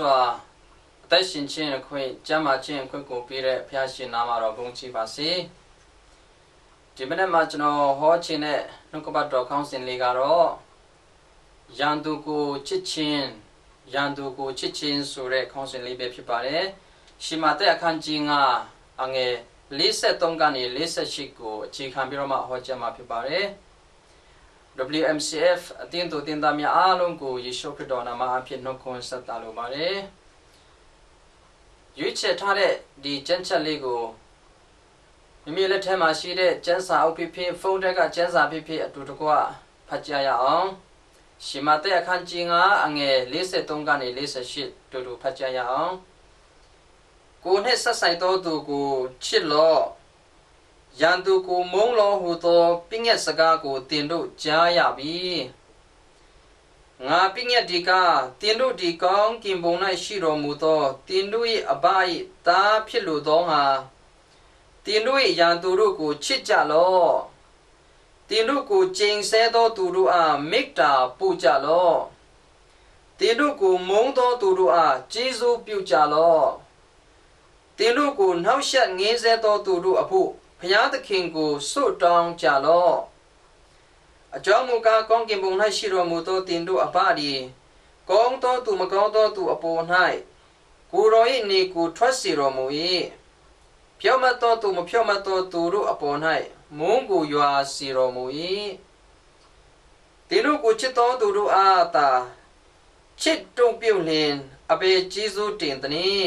စွာအသက်ရှင်ခြင်းအခွင့်ကျမ်းမာခြင်းအခွင့်ကိုပေးတဲ့ဘုရားရှင်နာမတော်ဘုန်းကြီးပါစေဒီမနေ့မှာကျွန်တော်ဟောခြင်းတဲ့နှုတ်ကပတ်တော်ခေါင်းစဉ်လေးကတော့ရန်သူကိုချစ်ခြင်းရန်သူကိုချစ်ခြင်းဆိုတဲ့ခေါင်းစဉ်လေးပဲဖြစ်ပါတယ်ရှီမာတဲ့အခန်းကြီးကအငယ်53ကနေ58ကိုအခြေခံပြီးတော့မှဟောကြားမှာဖြစ်ပါတယ် WMCF အတင်းတို့တင်သားများအားလုံးကိုယေရှုခရစ်တော်နာမအဖြစ်နှုတ်ခွန်းဆက်တာလိုပါတယ်။ရွေးချယ်ထားတဲ့ဒီကျမ်းချက်လေးကိုမိမိလက်ထဲမှာရှိတဲ့ကျမ်းစာအုပ်ဖြစ်ဖြစ်ဖုန်းတက်ကကျမ်းစာဖြစ်ဖြစ်အတူတကွဖတ်ကြရအောင်။ရှမသက်အခန်းကြီး9အငယ်53ကနေ48တူတူဖတ်ကြရအောင်။ကိုနှစ်ဆက်ဆိုင်သောသူကိုချစ်လော့ ရန်သူကိုမုန်းလောဟုသောပြည့်ညက်စကားကိုတင်တို့ကြားရပြီငါပြည့်ညက်ဒီကတင်တို့ဒီကောင်းကင်ဘုံ၌ရှိတော်မူသောတင်တို့၏အဘ၏သားဖြစ်လိုသောငါတင်တို့၏ရန်သူတို့ကိုချစ်ကြလော့တင်တို့ကိုကျိန်ဆဲသောသူတို့အားမေတ္တာပို့ကြလော့တင်တို့ကိုမုန်းသောသူတို့အားကျေးဇူးပြုကြလော့တင်တို့ကိုနှောက်ယှက်ငင်းဆဲသောသူတို့အဖို့ ဖျားသခင်ကိုစွတ်တောင်းကြလော့အကြောင်းမူကားကောင်းကင်ဘုံ၌ရှိတော်မူသောတင်တို့အဘဒီကောင်းသောသူမကောင်းသောသူအပေါ်၌ကိုယ်တော်၏နေကိုထွက်စေတော်မူ၏ဖြောင့်မတ်သောသူမဖြောင့်မတ်သောသူတို့အပေါ်၌မုန်းကိုရွာစေတော်မူ၏တင်တို့ကိုချစ်သောသူတို့အားသာချစ်တုံပြုတ်လင်အပေကျေးဇူးတင်သည်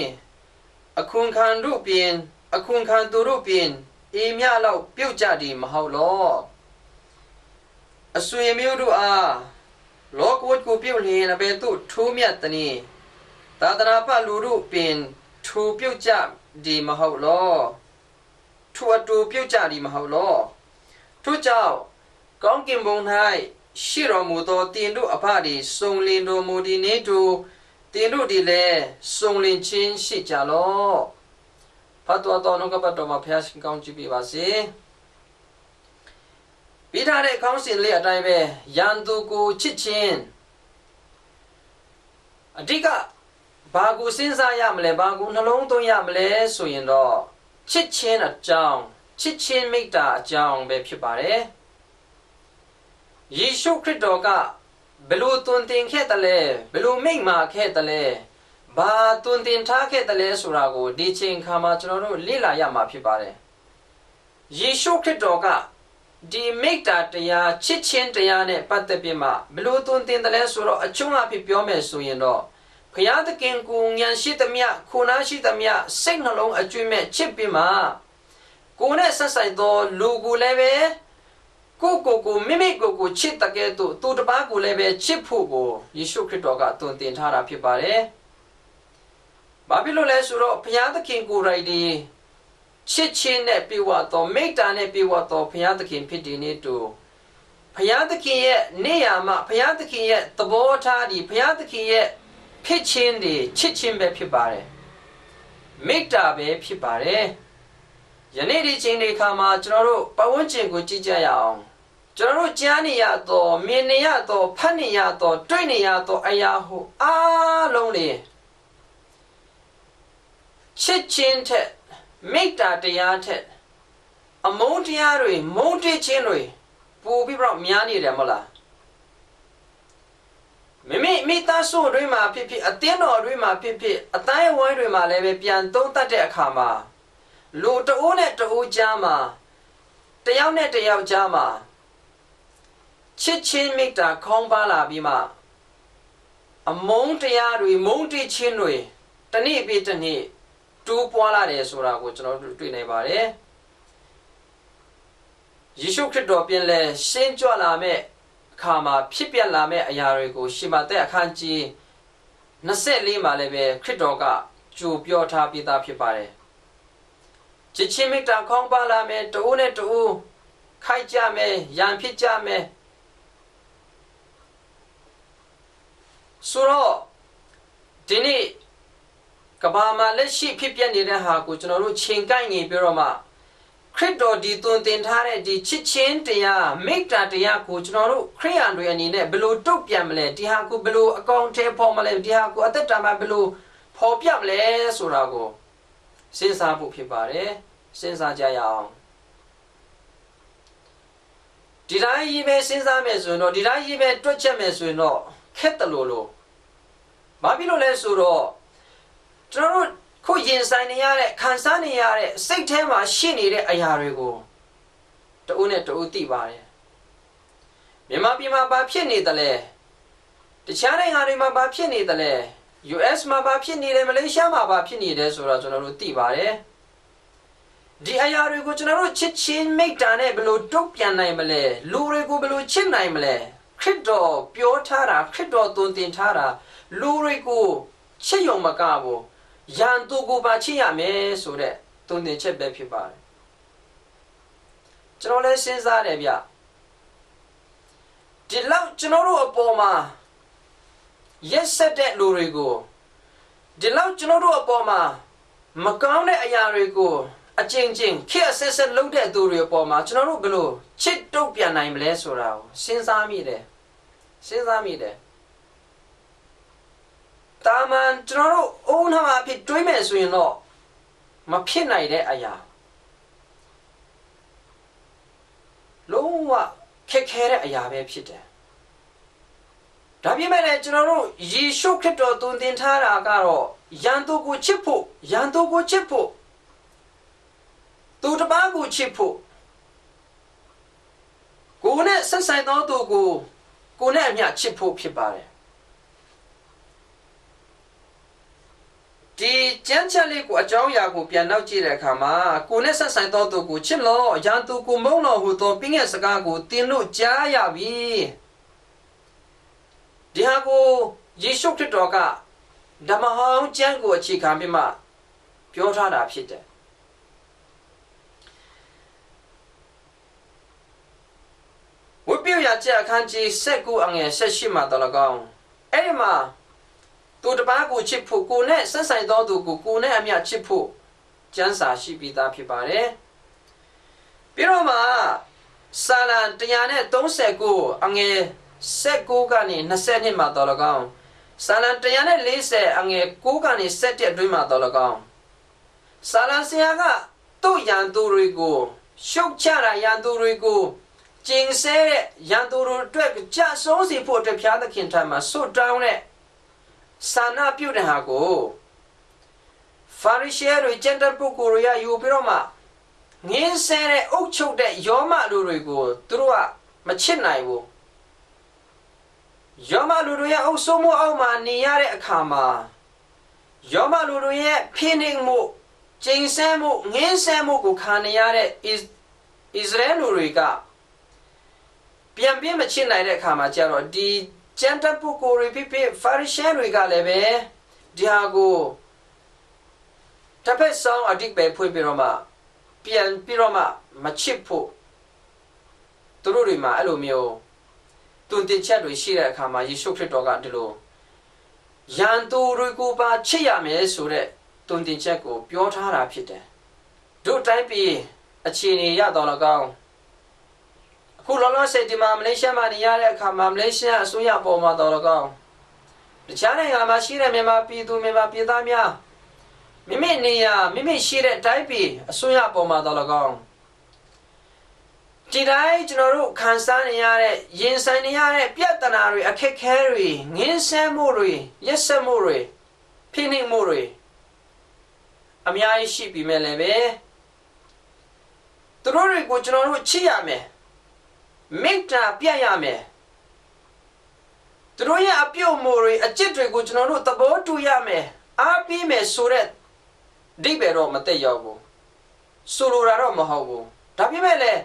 အခွန်ခံတို့ပြင်အခွန်ခံသူတို့ပြင် အေးမြလောက်ပြုတ်ကြသည်မဟုတ်လောအဆွေမျိုးတို့အားလောကဝတ်ကိုပြုတ်လျင်အဘယ်သို့ထိုးမြတ်သည်သာသနာ့ပလူတို့ပင်ထိုပြုတ်ကြသည်မဟုတ်လောထိုအတူပြုတ်ကြသည်မဟုတ်လောထို့ကြောင့်ကောင်းကင်ဘုံ၌ရှိတော်မူသောတင်တို့အဖသည်စုံလင်တော်မူသည်နေတူတင်တို့သည်လည်းစုံလင်ခြင်းရှိကြလော့ ဖတ်တော်တော်နှုတ်ကပတ်တော်မှာဖျားရှင်ကောင်းကြည့်ပြပါစေပြီးထားတဲ့ခေါင်းစဉ်လေးအတိုင်းပဲရန်သူကိုချစ်ခြင်းအဓိကဘာကိုစဉ်းစားရမလဲဘာကိုနှလုံးသွင်းရမလဲဆိုရင်တော့ချစ်ခြင်းအကြောင်းချစ်ခြင်းမိတ္တာအကြောင်းပဲဖြစ်ပါတယ်ယေရှုခရစ်တော်ကဘယ်လိုတွင်တင်ခဲ့တယ်လဲဘယ်လိုမိန့်မာခဲ့တယ်လဲ ဘာတွင်တင်ထားခဲ့တယ်လဲဆိုတာကိုဒီချိန်ခါမှာကျွန်တော်တို့လေ့လာရမှာဖြစ်ပါတယ်ယေရှုခရစ်တော်ကဒီမိတ္တာတရားချစ်ချင်းတရားနဲ့ပတ်သက်ပြီးမှဘလို့တွင်တင်တယ်လဲဆိုတော့အချုံးအဖြစ်ပြောမယ်ဆိုရင်တော့ဘုရားသခင်ကိုဉာဏ်ရှိသမျှခုနာရှိသမျှစိတ်နှလုံးအကျွင့်မဲ့ချစ်ပြီးမှကိုယ်နဲ့ဆက်ဆိုင်သောလူကိုလည်းပဲကိုကိုကိုမိမိကိုကိုချစ်တကယ်တော့သူတပားကိုလည်းပဲချစ်ဖို့ကိုယေရှုခရစ်တော်ကတွင်တင်ထားတာဖြစ်ပါတယ်။ ဘာဖြစ်လို့လဲဆိုတော့ဘုရားသခင်ကိုယ်တိုင်ဒီချစ်ချင်းနဲ့ပြေဝတော်မိတ္တာနဲ့ပြေဝတော်ဘုရားသခင်ဖြစ်ဒီနေ့တူဘုရားသခင်ရဲ့နေရာမှာဘုရားသခင်ရဲ့သဘောထားဒီဘုရားသခင်ရဲ့ဖြစ်ချင်းဒီချစ်ချင်းပဲဖြစ်ပါတယ်မိတ္တာပဲဖြစ်ပါတယ်ယနေ့ဒီချိန်ဒီခါမှာကျွန်တော်တို့ပဝန်းကျင်ကိုကြည့်ကြရအောင်ကျွန်တော်တို့ကြားနေရတော့မြင်နေရတော့ဖတ်နေရတော့တွေ့နေရတော့အရာဟုအားလုံးလေး ချစ်ချင်းထက်မေတ္တာတရားထက်အမုန်းတရားတွေမုန်းတိခြင်းတွေပိုပြီးတော့များနေတယ်မဟုတ်လားမိမိမိသားစုတွေမှာဖြစ်ဖြစ်အတင်းတော်တွေမှာဖြစ်ဖြစ်အတိုင်းအဝိုင်းတွေမှာလည်းပဲပြန်သုံးသပ်တဲ့အခါမှာလူတအိုးနဲ့တအိုးကြားမှာတယောက်နဲ့တယောက်ကြားမှာချစ်ချင်းမေတ္တာခေါင်းပါလာပြီးမှအမုန်းတရားတွေမုန်းတိခြင်းတွေတနေ့ပြီးတနေ့ တိုးပွားလာတယ်ဆိုတာကိုကျွန်တော်တို့တွေ့နိုင်ပါတယ်ယေရှုခရစ်တော်ပြန်လဲရှင်းကြွလာမဲ့အခါမှာဖြစ်ပြလာမဲ့အရာတွေကိုရှမသက်အခန်းကြီး24မှာလည်းပဲခရစ်တော်ကကြိုပြောထားပြီးသားဖြစ်ပါတယ်ချစ်ချင်းမေတ္တာခေါင်းပါလာမယ်တိုးနဲ့တိုးခိုက်ကြမယ်ရန်ဖြစ်ကြမယ်ဆိုတော့ဒီနေ့ ကဘာမှာလက်ရှိဖြစ်ပျက်နေတဲ့ဟာကိုကျွန်တော်တို့ချိန်ကိုက်နေပြီးတော့မှခရစ်တော်ဒီသွန်သင်ထားတဲ့ဒီချစ်ချင်းတရားမေတ္တာတရားကိုကျွန်တော်တို့ခရိယန်တွေအနေနဲ့ဘယ်လိုတုတ်ပြန်မလဲဒီဟာကိုဘယ်လိုအကောင့်ထဲပေါ်မလဲဒီဟာကိုအသက်တာမှာဘယ်လိုပေါ်ပြမလဲဆိုတာကိုစဉ်းစားဖို့ဖြစ်ပါတယ်စဉ်းစားကြရအောင်ဒီတိုင်းကြီးပဲစဉ်းစားမယ်ဆိုရင်တော့ဒီတိုင်းကြီးပဲတွက်ချက်မယ်ဆိုရင်တော့ခက်တယ်လို့လို့ဘာဖြစ်လို့လဲဆိုတော့ ကျွန်တော်တို့ခုရင်ဆိုင်နေရတဲ့ခံစားနေရတဲ့စိတ်ထဲမှာရှိနေတဲ့အရာတွေကိုတဦးနဲ့တဦးသိပါတယ်မြန်မာပြည်မှာဘာဖြစ်နေသလဲတခြားနိုင်ငံတွေမှာဘာဖြစ်နေသလဲ US မှာဘာဖြစ်နေတယ်မလေးရှားမှာဘာဖြစ်နေတယ်ဆိုတော့ကျွန်တော်တို့သိပါတယ်ဒီအရာတွေကိုကျွန်တော်တို့ချစ်ချင်းမိတ္တာနဲ့ဘယ်လိုတုတ်ပြန်နိုင်မလဲလူတွေကိုဘယ်လိုချစ်နိုင်မလဲခရစ်တော်ပြောထားတာခရစ်တော်သွန်သင်ထားတာလူတွေကိုချစ်ရုံမကဘူး ရန်သူကိုပါချစ်ရမယ်ဆိုတဲ့သွန်သင်ချက်ပဲဖြစ်ပါတယ်ကျွန်တော်လည်းစဉ်းစားတယ်ဗျဒီလောက်ကျွန်တော်တို့အပေါ်မှာရက်ဆက်တဲ့လူတွေကိုဒီလောက်ကျွန်တော်တို့အပေါ်မှာမကောင်းတဲ့အရာတွေကိုအကျဉ်းချင်းခက်ဆက်ဆက်လုပ်တဲ့သူတွေအပေါ်မှာကျွန်တော်တို့ဘယ်လိုချစ်တုတ်ပြန်နိုင်မလဲဆိုတာကိုစဉ်းစားမိတယ်စဉ်းစားမိတယ် တာမန်ကျွန်တော်တို့အုံးနာဖြစ်တွေးမယ်ဆိုရင်တော့မဖြစ်နိုင်တဲ့အရာလုံးဝခက်ခဲတဲ့အရာပဲဖြစ်တယ်ဒါပြမဲ့လည်းကျွန်တော်တို့ယေရှုခရစ်တော်သွန်သင်ထားတာကတော့ယန်သူကိုချစ်ဖို့ယန်သူကိုချစ်ဖို့သူတစ်ပါးကိုချစ်ဖို့ကိုယ်နဲ့ဆက်ဆိုင်သောသူကိုကိုယ်နဲ့အမျှချစ်ဖို့ဖြစ်ပါတယ် ဒီကျမ်းချက်လေးကိုအကြောင်းအရာကိုပြန်နောက်ကြည့်တဲ့အခါမှာကိုယ်နဲ့ဆက်ဆိုင်သောသူကိုချစ်လို့ရန်သူကိုမုန်းလို့ဟူသောပြင်းရဲ့စကားကိုသင်တို့ကြားရပြီဒီဟာကိုယေရှုခရစ်တော်ကဓမ္မဟောင်းကျမ်းကိုအခြေခံပြီးမှပြောထားတာဖြစ်တယ်ဝိပ္ပယကျအခန်းကြီး19အငယ်18မှာတော်လကောင်းအဲ့ဒီမှာ သူတစ်ပါးကိုချစ်ဖို့ကိုနဲ့ဆက်ဆိုင်သောသူကိုကိုနဲ့အမျှချစ်ဖို့ကျမ်းစာရှိပြီးသားဖြစ်ပါတယ်ပြီးတော့မှစာလံ139အငယ်19ကနေ20မှာတော်လကောင်းစာလံ140အငယ်9ကနေ7အတွင်းမှာတော်လကောင်းစာလံဆရာကသူ့ရန်သူတွေကိုရှုတ်ချတာရန်သူတွေကိုကျင်ဆဲတဲ့ရန်သူတို့အတွက်ကြဆုံးစီဖို့အတွက်ဖျားသခင်ထံမှာဆွတ်တောင်းတဲ့ ဆန္ဒပြုတဲ့ဟာကိုဖာရိရှဲတွေကျန်တဲ့ပုဂ္ဂိုလ်တွေကယူပြီးတော့မှငင်းဆဲတဲ့အုပ်ချုပ်တဲ့ယောမလူတွေကိုသူတို့ကမချစ်နိုင်ဘူးယောမလူတို့ရဲ့အုပ်စိုးမှုအောက်မှာနေရတဲ့အခါမှာယောမလူတို့ရဲ့ဖိနှိပ်မှုကျိန်ဆဲမှုငင်းဆဲမှုကိုခံနေရတဲ့ဣသရေလလူတွေကပြန်ပြင်းမချစ်နိုင်တဲ့အခါမှာကျတော့ဒီ ကျန်တဲ့ပုဂ္ဂိုလ်တွေဖြစ်ဖြစ်ဖာရိရှဲတွေကလည်းပဲဒီဟာကိုတစ်ဖက်ဆောင်အတိတ်ပဲဖွင့်ပြီးတော့မှပြန်ပြီးတော့မှမချစ်ဖို့သူတို့တွေမှာအဲ့လိုမျိုးတွင်တင်ချက်တွေရှိတဲ့အခါမှာယေရှုခရစ်တော်ကဒီလိုယန်သူတွေကိုပါချစ်ရမယ်ဆိုတဲ့တွင်တင်ချက်ကိုပြောထားတာဖြစ်တယ်တို့တိုင်းပြည်အခြေအနေရတော့လကောင်း အခုလောလောဆယ်ဒီမှာမလေးရှားမှာနေရတဲ့အခါမှာမလေးရှားအစိုးရပေါ်မှာတော့လကောင်းတခြားနိုင်ငံမှာရှိတဲ့မြန်မာပြည်သူမြန်မာပြည်သားများမိမိနေရမိမိရှိတဲ့တိုင်းပြည်အစိုးရပေါ်မှာတော့လကောင်းဒီတိုင်းကျွန်တော်တို့ခံစားနေရတဲ့ရင်ဆိုင်နေရတဲ့ပြဿနာတွေအခက်ခဲတွေငင်းဆဲမှုတွေရက်စက်မှုတွေဖိနှိပ်မှုတွေအများကြီးရှိပြီမဲ့လည်းပဲသူတို့တွေကိုကျွန်တော်တို့ချစ်ရမယ် မေတ္တာပြရမယ်သူတို့ရဲ့အပြုတ်မှုတွေအကျင့်တွေကိုကျွန်တော်တို့သဘောတူရမယ်အားပေးမယ်ဆိုတဲ့ဒီပဲတော့မတက်ရောက်ဘူးဆိုလိုတာတော့မဟုတ်ဘူးဒါပေမဲ့လည်း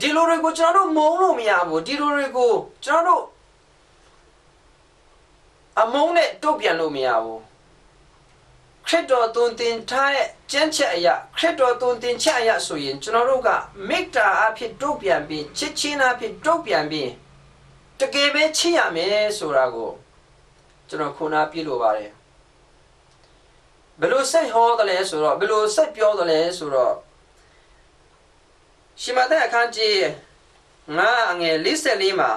ဒီလိုတွေကိုကျွန်တော်တို့မုန်းလို့မရဘူးဒီလိုတွေကိုကျွန်တော်တို့အမုန်းနဲ့တုတ်ပြန်လို့မရဘူး ခရစ်တော်သွန်သင်ထားတဲ့ကျမ်းချက်အရာခရစ်တော်သွန်သင်ချက်အရာဆိုရင်ကျွန်တော်တို့ကမေတ္တာအဖြစ်တုတ်ပြန်ပြီးချစ်ချင်းအဖြစ်တုတ်ပြန်ပြီးတကယ်ပဲချစ်ရမယ်ဆိုတာကိုကျွန်တော်ခုနပြလို့ပါတယ်ဘယ်လိုစိတ်ဟောတယ်လဲဆိုတော့ဘယ်လိုစိတ်ပြောတယ်လဲဆိုတော့ရှမသက်အခန်းကြီးငါအငယ်44မှာ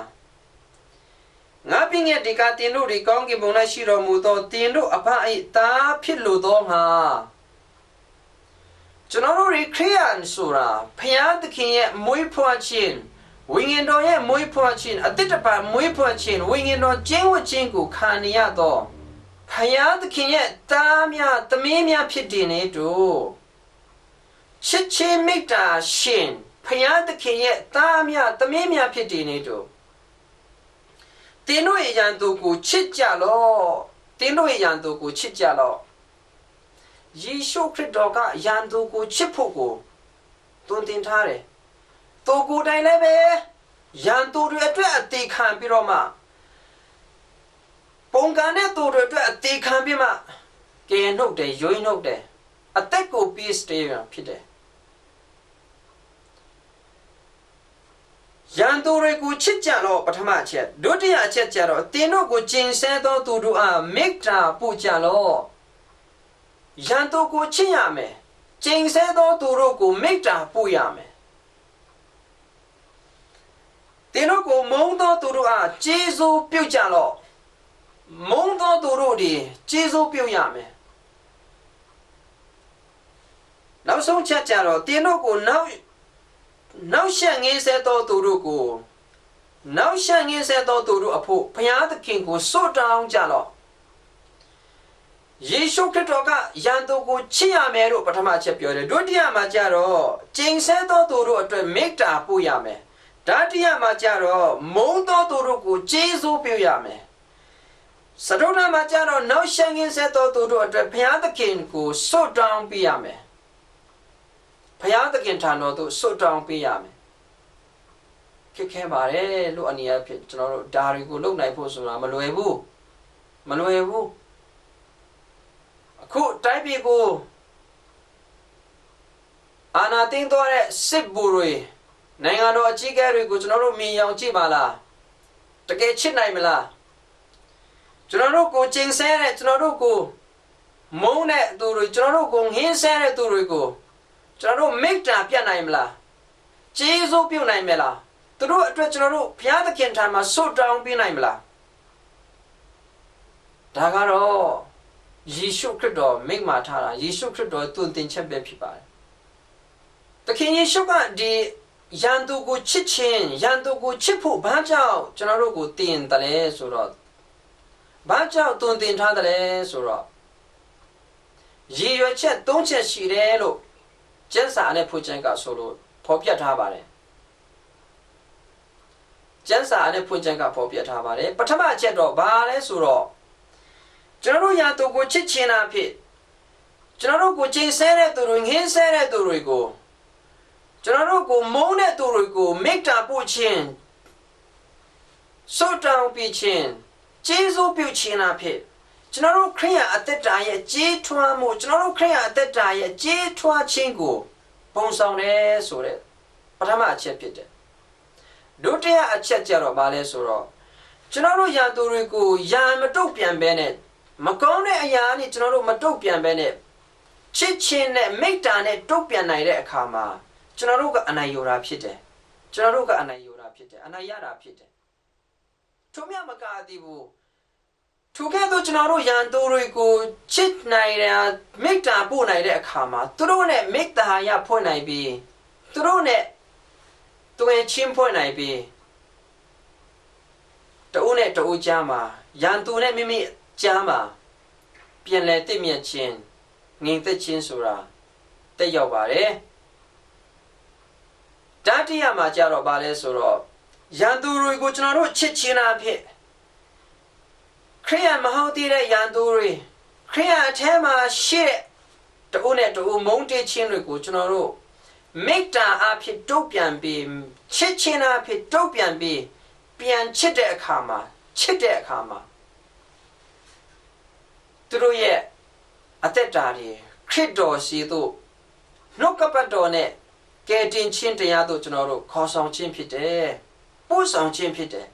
ငါပြင်းရဲ့ဒီကတင်တို့ဒီကောင်းကင်ဘုံ၌ရှိတော်မူသောတင်တို့အဖအိတာဖြစ်လို့သောငါကျွန်တော်တို့ခရိယန်ဆိုတာဖျားသခင်ရဲ့မွေးဖွားခြင်းဝိညာဉ်တော်ရဲ့မွေးဖွားခြင်းအတိတ်တပါမွေးဖွားခြင်းဝိညာဉ်တော်ကျင့်ဝတ်ခြင်းကိုခံရသောဖျားသခင်ရဲ့တားများသမီးများဖြစ်တယ်နေတို့ချစ်ချင်းမေတ္တာရှင်ဖျားသခင်ရဲ့တားများသမီးများဖြစ်တယ်နေတို့ တင်းတို့ရဲ့ယံသူကိုချစ်ကြလော့တင်းတို့ရဲ့ယံသူကိုချစ်ကြလော့ယေရှုခရစ်တော်ကယံသူကိုချစ်ဖို့ကိုတွင်တင်ထားတယ်သူကိုယ်တိုင်လည်းပဲယံသူတွေအတွက်အသေးခံပြီးတော့မှပုံကံတဲ့သူတွေအတွက်အသေးခံပြီးမှကဲနှုတ်တယ်ယွိနှုတ်တယ်အသက်ကိုပေးစတေးဖြစ်တယ် ရန်သူတွေကိုချစ်ကြတော့ပထမအချက်ဒုတိယအချက်ကျတော့တင်းတို့ကိုကျင်ဆဲသောသူတို့အားမေတ္တာပို့ကြလော့ရန်သူကိုချစ်ရမယ်ကျင်ဆဲသောသူတို့ကိုမေတ္တာပို့ရမယ်တင်းတို့ကိုမုန်းသောသူတို့အားကျေးဇူးပြုကြလော့မုန်းသောသူတို့ဒီကျေးဇူးပြုရမယ်နောက်ဆုံးချက်ကြတော့တင်းတို့ကိုနောက် နောက်ရှက်ငင်းဆဲသောသူတို့ကိုနောက်ရှက်ငင်းဆဲသောသူတို့အဖို့ဘုရားသခင်ကိုစွတ်တောင်းကြလော့ယေရှုခရစ်တော်ကယန်သူကိုချစ်ရမယ်လို့ပထမချက်ပြောတယ်ဒုတိယမှာကျတော့ကျင့်ဆဲသောသူတို့အတွက်မေတ္တာပို့ရမယ်တတိယမှာကျတော့မုန်းသောသူတို့ကိုကျေးဇူးပြုရမယ်စတုထမှာကျတော့နောက်ရှက်ငင်းဆဲသောသူတို့အတွက်ဘုရားသခင်ကိုစွတ်တောင်းပေးရမယ် ဘုရားသခင်ထံတော်သို့ဆွတ်တောင်းပေးရမယ်ခက်ခဲပါတယ်လို့အနေအဖြစ်ကျွန်တော်တို့ဒါတွေကိုလုပ်နိုင်ဖို့ဆိုတာမလွယ်ဘူးမလွယ်ဘူးအခုတိုက်ပြည်ကိုအာနာတင်းသွားတဲ့စစ်ဘူတွေနိုင်ငံတော်အကြီးအကဲတွေကိုကျွန်တော်တို့မြင်အောင်ကြည့်ပါလားတကယ်ချစ်နိုင်မလားကျွန်တော်တို့ကိုကျင်ဆဲတဲ့ကျွန်တော်တို့ကိုမုန်းတဲ့သူတွေကျွန်တော်တို့ကိုငင်းဆဲတဲ့သူတွေကို ကျွန်တော်တို့မိတ္တာပြတ်နိုင်မလားကျေးဇူးပြုနိုင်မလားသူတို့အတွက်ကျွန်တော်တို့ဘုရားသခင်ထံမှာဆုတောင်းပေးနိုင်မလားဒါကတော့ယေရှုခရစ်တော်မိန့်မာထားတာယေရှုခရစ်တော်သူ့တင်ချက်ပဲဖြစ်ပါတယ်သခင်ယေရှုကဒီယန်သူကိုချစ်ခြင်းယန်သူကိုချစ်ဖို့ဘာကြောင့်ကျွန်တော်တို့ကိုတင်တယ်လဲဆိုတော့ဘာကြောင့်တွင်တင်ထားတယ်လဲဆိုတော့ရည်ရွယ်ချက်၃ချက်ရှိတယ်လို့ ကျမ်းစာနဲ့ဖွင့်ခြင်းကဆိုလို့ဖော်ပြထားပါတယ်ကျမ်းစာနဲ့ဖွင့်ခြင်းကဖော်ပြထားပါတယ်ပထမအချက်တော့ဘာလဲဆိုတော့ကျွန်တော်တို့ရာသူကိုချစ်ခြင်းအဖြစ်ကျွန်တော်တို့ကိုချိန်ဆဲတဲ့သူတွေငင်းဆဲတဲ့သူတွေကိုကျွန်တော်တို့ကိုမုန်းတဲ့သူတွေကိုမေတ္တာပို့ခြင်းဆုတောင်းပေးခြင်းကျေးဇူးပြုခြင်းအဖြစ် ကျွန်တော်တို့ခရိယအသက်တာရဲ့ကြေးထွားမှုကျွန်တော်တို့ခရိယအသက်တာရဲ့ကြေးထွားခြင်းကိုပုံဆောင်တယ်ဆိုတဲ့ပထမအချက်ဖြစ်တယ်ဒုတိယအချက်ကြတော့ဘာလဲဆိုတော့ကျွန်တော်တို့ယာသူတွေကိုယာမတုတ်ပြန်ပဲနဲ့မကောင်းတဲ့အရာနဲ့ကျွန်တော်တို့မတုတ်ပြန်ပဲနဲ့ချစ်ချင်းနဲ့မိတ္တာနဲ့တုတ်ပြန်နိုင်တဲ့အခါမှာကျွန်တော်တို့ကအနိုင်ယူတာဖြစ်တယ်ကျွန်တော်တို့ကအနိုင်ယူတာဖြစ်တယ်အနိုင်ရတာဖြစ်တယ်ထုံးမြမကသည်ဘူး ထိုကဲ့သို့ကျွန်တော်တို့ရန်သူတွေကိုချစ်နိုင်တဲ့မိတ္တာပို့နိုင်တဲ့အခါမှာသူတို့နဲ့မိတ္တာရဖွင့်နိုင်ပြီးသူတို့နဲ့တွင်ချင်းဖွင့်နိုင်ပြီးတဦးနဲ့တဦးကြားမှာရန်သူနဲ့မိမိကြားမှာပြန်လဲတည်မြတ်ခြင်းငြိမ်သက်ခြင်းဆိုတာတက်ရောက်ပါတယ်တတိယမှာကြတော့ဗာလဲဆိုတော့ရန်သူတွေကိုကျွန်တော်တို့ချစ်ချင်းအဖြစ် ခရိယမဟုတ်သေးတဲ့ယန်သူတွေခရိယအထဲမှာရှိတဲ့တဦးနဲ့တဦးမုန်းတေးခြင်းတွေကိုကျွန်တော်တို့မေတ္တာအဖြစ်တုတ်ပြန်ပြီးချစ်ခြင်းအဖြစ်တုတ်ပြန်ပြီးပြန်ချစ်တဲ့အခါမှာချစ်တဲ့အခါမှာသူတို့ရဲ့အသက်တာတွေခရစ်တော်ရှိသို့နှုတ်ကပတ်တော်နဲ့ကယ်တင်ခြင်းတရားတို့ကျွန်တော်တို့ခေါ်ဆောင်ခြင်းဖြစ်တယ်ပို့ဆောင်ခြင်းဖြစ်တယ်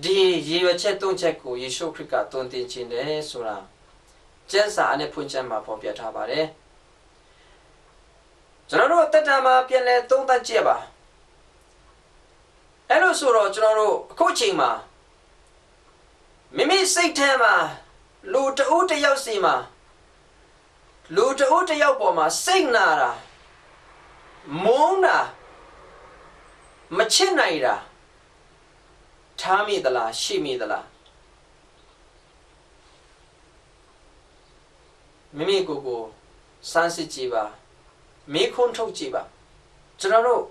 ဒီရေရွယ်ချက်သုံးချက်ကိုယေရှုခရစ်ကသွန်သင်ခြင်းတယ်ဆိုတာကျမ်းစာနဲ့ဖွင့်ချက်မှာဖော်ပြထားပါတယ်ကျွန်တော်တို့တက်တာမှာပြန်လဲသုံးသပ်ကြည့်ပါအဲ့လိုဆိုတော့ကျွန်တော်တို့အခုချိန်မှာမိမိစိတ်ထဲမှာလူတဦးတစ်ယောက်စီမှာလူတဦးတစ်ယောက်ပေါ်မှာစိတ်နာတာမုန်းတာမချစ်နိုင်တာ ထားမိသလားရှိမိသလားမိမိကိုယ်ကိုစမ်းစစ်ကြည့်ပါမေးခွန်းထုတ်ကြည့်ပါကျွန်တော်တို့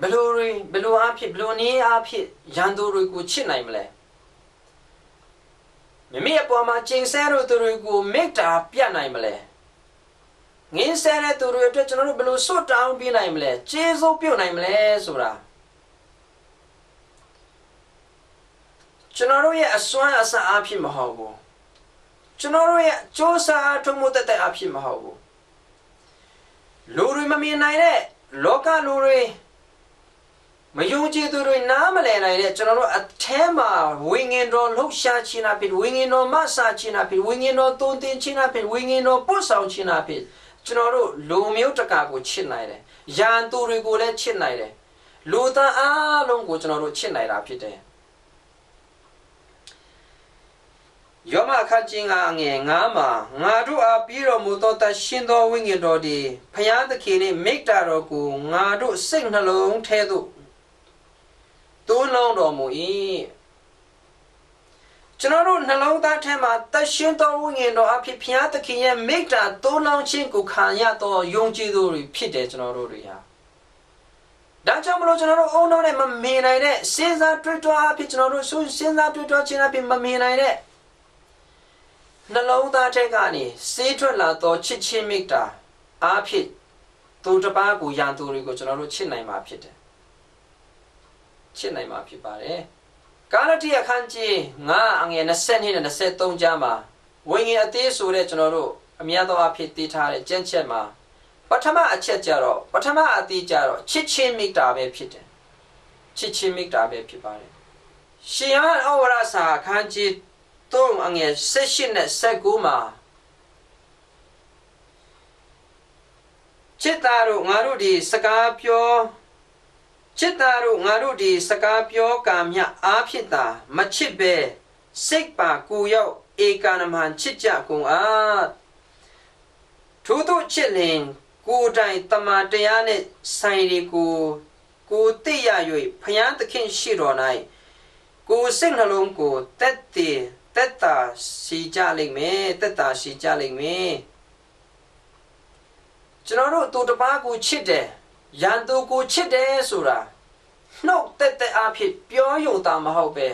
ဘယ်လိုတွေဘယ်လိုအားဖြင့်ဘယ်လိုနည်းအားဖြင့်ရန်သူတွေကိုချစ်နိုင်မလဲမိမိအပေါ်မှာကျင်ဆဲတို့သူတွေကိုမေတ္တာပြတ်နိုင်မလဲငင်းဆဲတဲ့သူတွေအတွက်ကျွန်တော်တို့ဘယ်လိုစွတ်တောင်းပြနိုင်မလဲကျေးဇူးပြုတ်နိုင်မလဲဆိုတာ ကျွန်တော်တို့ရဲ့အစွမ်းအစအားဖြင့်မဟုတ်ဘူးကျွန်တော်တို့ရဲ့စ조사ထုံးမှုတက်တဲ့အဖြစ်မဟုတ်ဘူးလူတွေမမြင်နိုင်တဲ့လောကလူတွေမယုံကြည်သူတွေနားမလည်နိုင်တဲ့ကျွန်တော်တို့အထဲမှာဝိညာဉ်တော်လှုပ်ရှားခြင်းအဖြစ်ဝိညာဉ်တော်မဆာခြင်းအဖြစ်ဝိညာဉ်တော်တုံတင်ခြင်းအဖြစ်ဝိညာဉ်တော်ပို့ဆောင်ခြင်းအဖြစ်ကျွန်တော်တို့လူမျိုးတကာကိုချစ်နိုင်တယ်။ယန်သူတွေကိုလည်းချစ်နိုင်တယ်။လူသားအလုံးကိုကျွန်တော်တို့ချစ်နိုင်တာဖြစ်တယ်။ ယောမအခန်းကြီးငါငယ်ငါမှာငါတို့အားပြီးတော်မူသောတရှင်သောဝိညာဉ်တော်သည်ဖျားသခင်နှင့်မိတ္တာတော်ကိုငါတို့စိတ်နှလုံးထဲသို့သွန်းလောင်းတော်မူ၏ကျွန်တော်တို့နှလုံးသားထဲမှာတရှင်သောဝိညာဉ်တော်အဖြစ်ဖျားသခင်ရဲ့မိတ္တာသွန်းလောင်းခြင်းကိုခံရသောယုံကြည်သူတွေဖြစ်တယ်ကျွန်တော်တို့တွေဟာဒါကြောင့်မလို့ကျွန်တော်တို့အုံတော်နဲ့မမြင်နိုင်တဲ့စဉ်းစားတွေးတောအဖြစ်ကျွန်တော်တို့စဉ်းစားတွေးတောခြင်းအဖြစ်မမြင်နိုင်တဲ့ နှလုံးသားထဲကနေစေးထွက်လာသောချစ်ချင်းမိတ္တာအားဖြင့်သူတစ်ပါးကိုယံသူတွေကိုကျွန်တော်တို့ချစ်နိုင်မှာဖြစ်တယ်ချစ်နိုင်မှာဖြစ်ပါတယ်ကာလတိအခန်းကြီး9အငယ်20နဲ့23ကြားမှာဝိညာဉ်အသေးဆိုတဲ့ကျွန်တော်တို့အများသောအားဖြင့်တည်ထားတဲ့ကျင့်ချက်မှာပထမအချက်ကြတော့ပထမအသေးကြတော့ချစ်ချင်းမိတ္တာပဲဖြစ်တယ်ချစ်ချင်းမိတ္တာပဲဖြစ်ပါတယ်ရှင်ယမဩဝရစာအခန်းကြီး 3အငယ်18နဲ့19မှာချစ်သားတို့ငါတို့ဒီစကားပြောချစ်သားတို့ငါတို့ဒီစကားပြောကံမြအားဖြစ်တာမချစ်ပဲစိတ်ပါကိုရောက်ဧကနမန်ချစ်ကြကုန်အားထို့သောချစ်လင်ကိုယ်တိုင်တမန်တရားနှင့်ဆိုင်ရီကိုကိုသိရ၍ဖျားသခင်ရှိတော်၌ကိုယ်စိတ်နှလုံးကိုတက်တည် တက်တာရှိကြလိမ့်မယ်တက်တာရှိကြလိမ့်မယ်ကျွန်တော်တို့သူတစ်ပါးကိုချစ်တယ်ရန်သူကိုချစ်တယ်ဆိုတာနှုတ်တက်တက်အဖြစ်ပြောယုံတာမဟုတ်ပဲ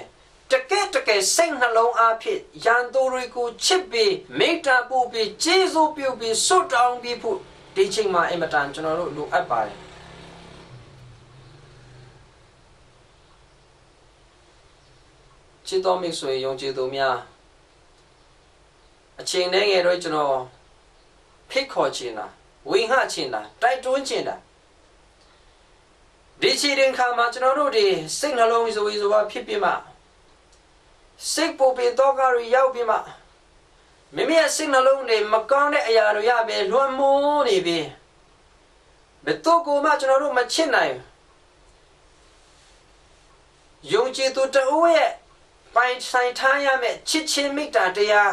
တကယ်တကယ်စိတ်နှလုံးအဖြစ်ရန်သူတွေကိုချစ်ပြီးမေတ္တာပို့ပြီးကျေးဇူးပြုပြီးဆွတ်တောင်းပြီးဖို့ဒီချိန်မှာအင်မတန်ကျွန်တော်တို့လိုအပ်ပါတယ် ချစ်တော်မိတ်ဆွေယုံကြည်သူများအချိန်နဲ့ငယ်တော့ကျွန်တော်ဖိတ်ခေါ်ခြင်းလားဝင်ဟခြင်းလားတိုက်တွန်းခြင်းလားဒီချိန်ရင်ခါမှာကျွန်တော်တို့ဒီစိတ်နှလုံးဆိုပြီးဆိုပါဖြစ်ပြီးမှစိတ်ပူပင်တော့ကရရောက်ပြီးမှမိမိရဲ့စိတ်နှလုံးတွေမကောင်းတဲ့အရာတွေရပဲလွန်မိုးနေပြီဘယ်တော့ကိုမှကျွန်တော်တို့မချစ်နိုင်ယုံကြည်သူတဦးရဲ့ ပိုင်ဆိုင်ထားရမယ့်ချစ်ချင်းမေတ္တာတရား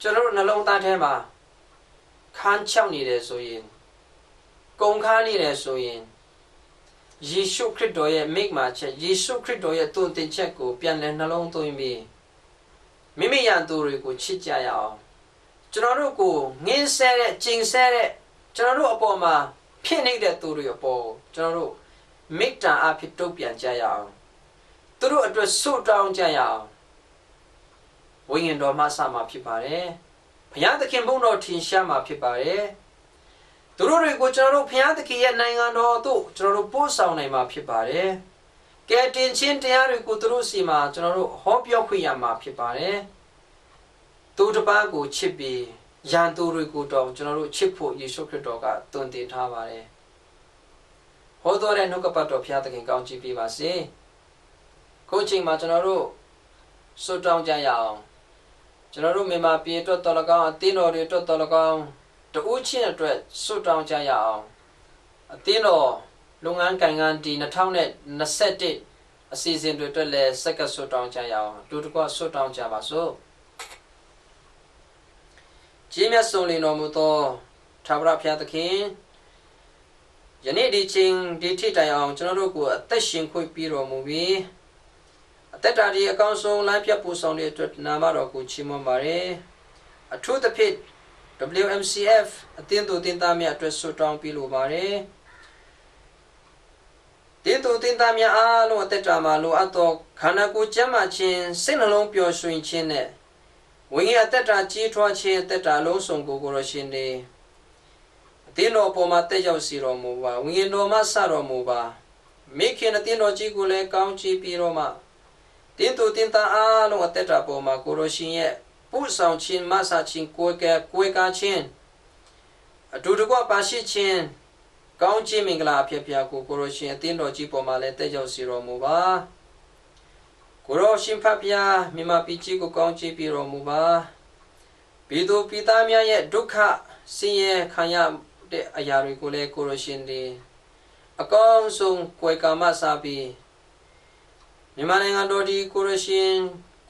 ကျွန်တော်တို့နှလုံးသားထဲမှာခန်းချောက်နေတယ်ဆိုရင်ကုန်ခါနေတယ်ဆိုရင်ယေရှုခရစ်တော်ရဲ့မိဂ်မာချက်ယေရှုခရစ်တော်ရဲ့တုန်တင်ချက်ကိုပြန်လည်နှလုံးသွင်းပြီးမိမိရန်သူတွေကိုချစ်ကြရအောင်ကျွန်တော်တို့ကိုငင်းဆဲတဲ့ကျင်ဆဲတဲ့ကျွန်တော်တို့အပေါ်မှာဖြစ်နေတဲ့သူတွေအပေါ်ကျွန်တော်တို့မိတ္တာအဖြစ်တုတ်ပြန်ကြရအောင် သူတို့အတွက်ဆုတောင်းကြရအောင်ဝိညာဉ်တော်မှစမှာဖြစ်ပါတယ်ဘုရားသခင်ဘုန်းတော်ထင်ရှားမှာဖြစ်ပါတယ်သူတို့တွေကိုကျွန်တော်တို့ဘုရားသခင်ရဲ့နိုင်ငံတော်သို့ကျွန်တော်တို့ပို့ဆောင်နိုင်မှာဖြစ်ပါတယ်ကဲတင်ချင်းတရားတွေကိုသူတို့စီမှာကျွန်တော်တို့ဟောပြောခွင့်ရမှာဖြစ်ပါတယ်သူတစ်ပါးကိုချစ်ပြီးရန်သူတွေကိုတော့ကျွန်တော်တို့ချစ်ဖို့ယေရှုခရစ်တော်ကတွင်တင်ထားပါတယ်ဟောတော်တဲ့နှုတ်ကပတ်တော်ဘုရားသခင်ကောင်းချီးပေးပါစေ ခုချိန်မှာကျွန်တော်တို့စွတ်တောင်းကြရအောင်ကျွန်တော်တို့မြန်မာပြည်အတွက်တော်လကောင်းအသင်းတော်တွေအတွက်တော်လကောင်းတူးချင်းအတွက်စွတ်တောင်းကြရအောင်အသင်းတော်လုပ်ငန်းကိုင်ငန်းဒီ2021အစီအစဉ်တွေအတွက်လည်းစက္ကဆွတ်တောင်းကြရအောင်တူတကွဆွတ်တောင်းကြပါစို့ကြီးမြတ်ဆုံးလင်တော်မူသောသာဝရဘုရားသခင်ယနေ့ဒီချိန်ဒီထိတိုင်အောင်ကျွန်တော်တို့ကိုအသက်ရှင်ခွင့်ပြီးတော်မူပြီး အသက်တာဒီအကောင်းဆုံးလမ်းပြပူဆောင်တဲ့အတွက်နာမတော်ကိုချီးမွမ်းပါရယ်အထူးသဖြင့် WMCF အသင်းသူတင်သားများအတွက်ဆွတောင်းပြီးလိုပါတယ်တင်းသူတင်သားများအားလုံးအသက်တာမှာလိုအပ်သောခန္ဓာကိုယ်ကျန်းမာခြင်းစိတ်နှလုံးပျော်ရွှင်ခြင်းနဲ့ဝိညာဉ်အသက်တာကြီးထွားခြင်းအသက်တာလုံးစုံကိုကိုရရှင်နေအသင်းတော်ပေါ်မှာတက်ရောက်စီတော်မူပါဝိညာဉ်တော်မှဆတော်မူပါမိခင်အသင်းတော်ကြီးကိုလည်းကောင်းချီးပြီးတော့မှ တင်းသူတင်သားအားလုံးအသက်တာပေါ်မှာကိုရရှင်ရဲ့ပုဆောင်ခြင်းမဆာခြင်းကိုယ်ကကိုယ်ကားခြင်းအတူတကွပါရှိခြင်းကောင်းခြင်းမင်္ဂလာအဖြစ်ပြကိုကိုရရှင်အသင်းတော်ကြီးပေါ်မှာလည်းတက်ရောက်စီတော်မူပါကိုရရှင်ဖတ်ပြမြမပီကြီးကိုကောင်းချီးပြီးတော်မူပါပြည်သူပြည်သားများရဲ့ဒုက္ခဆင်းရဲခံရတဲ့အရာတွေကိုလည်းကိုရရှင်ဒီအကောင်းဆုံးကိုယ်ကာမစာပြီး မြန်မာနိုင်ငံတော်ဒီကိုရရှင်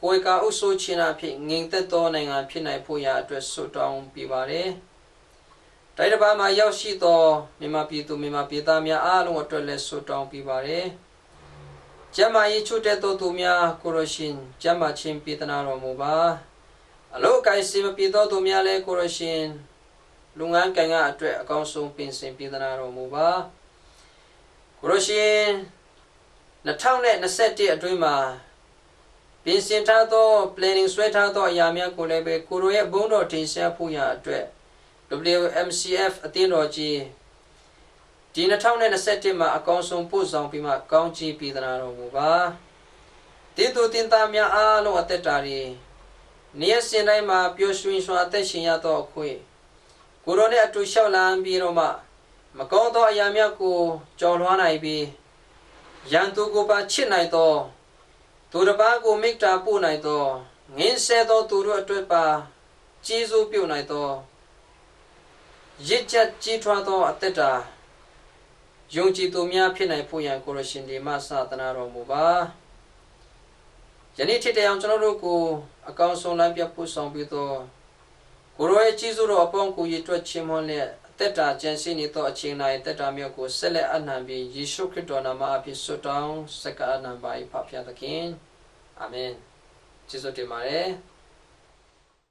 ကိုယ်ကအုပ်စိုးခြင်းအဖြစ်ငြိမ်သက်သောနိုင်ငံဖြစ်နိုင်ဖို့ရာအတွက်ဆုတောင်းပေးပါတယ်။တိုက်တစ်ပါးမှာရောက်ရှိသောမြန်မာပြည်သူမြန်မာပြည်သားများအားလုံးအတွက်လည်းဆုတောင်းပေးပါတယ်။ကျမ်းမာရေးချွတ်တဲ့သောသူများကိုရရှင်ကျမ်းမာခြင်းပေးသနာတော်မူပါ။အလို့ကိုင်းစီမပြည်သောသူများလည်းကိုရရှင်လူငန်းကံကအတွက်အကောင်းဆုံးပင်စင်ပေးသနာတော်မူပါ။ကိုရရှင် 2021အတွင်းမှာပြင်ဆင်ထားသော planning ဆွဲထားသောအရာများကိုလည်းပဲကိုရိုရဲ့ဘုန်းတော်တင်ဆက်ဖို့ရအတွက် WMCF အသင်းတော်ကြီးဒီ2021မှာအကောင်းဆုံးပို့ဆောင်ပြီးမှကောင်းချီးပေးသနာတော်မူပါတင်းသူတင်းသားများအားလုံးအသက်တာတွေနေ့ရက်စဉ်တိုင်းမှာပျော်ရွှင်စွာအသက်ရှင်ရသောအခွင့်ကိုရိုနဲ့အတူလျှောက်လန်းပြီးတော့မှမကောင်းသောအရာများကိုကြော်လွှားနိုင်ပြီး ရန်သူကိုပါချစ်နိုင်သောသူတစ်ပါးကိုမိတ္တာပို့နိုင်သောငင်းဆဲသောသူတို့အတွက်ပါကျေးဇူးပြုနိုင်သောရစ်ချက်ကြီးထွားသောအသက်တာယုံကြည်သူများဖြစ်နိုင်ဖို့ရန်ကိုရရှင်ဒီမဆသနာတော်မူပါယနေ့ထစ်တရားကျွန်တော်တို့ကိုအကောင်းဆုံးလမ်းပြပို့ဆောင်ပြီးသောကိုရောရဲ့ကျေးဇူးတော်အပေါင်းကိုရည်တွက်ခြင်းမွန်းလျက် တက်တာကျန်ရှိနေသောအချိန်တိုင်းတက်တာမျိုးကိုဆက်လက်အနှံပြီးယေရှုခရစ်တော်နာမအဖြစ်ဆုတောင်းစကားအနှံပါ၏ဖဖျားသခင်အာမင်ကျေးဇူးတင်ပါတယ်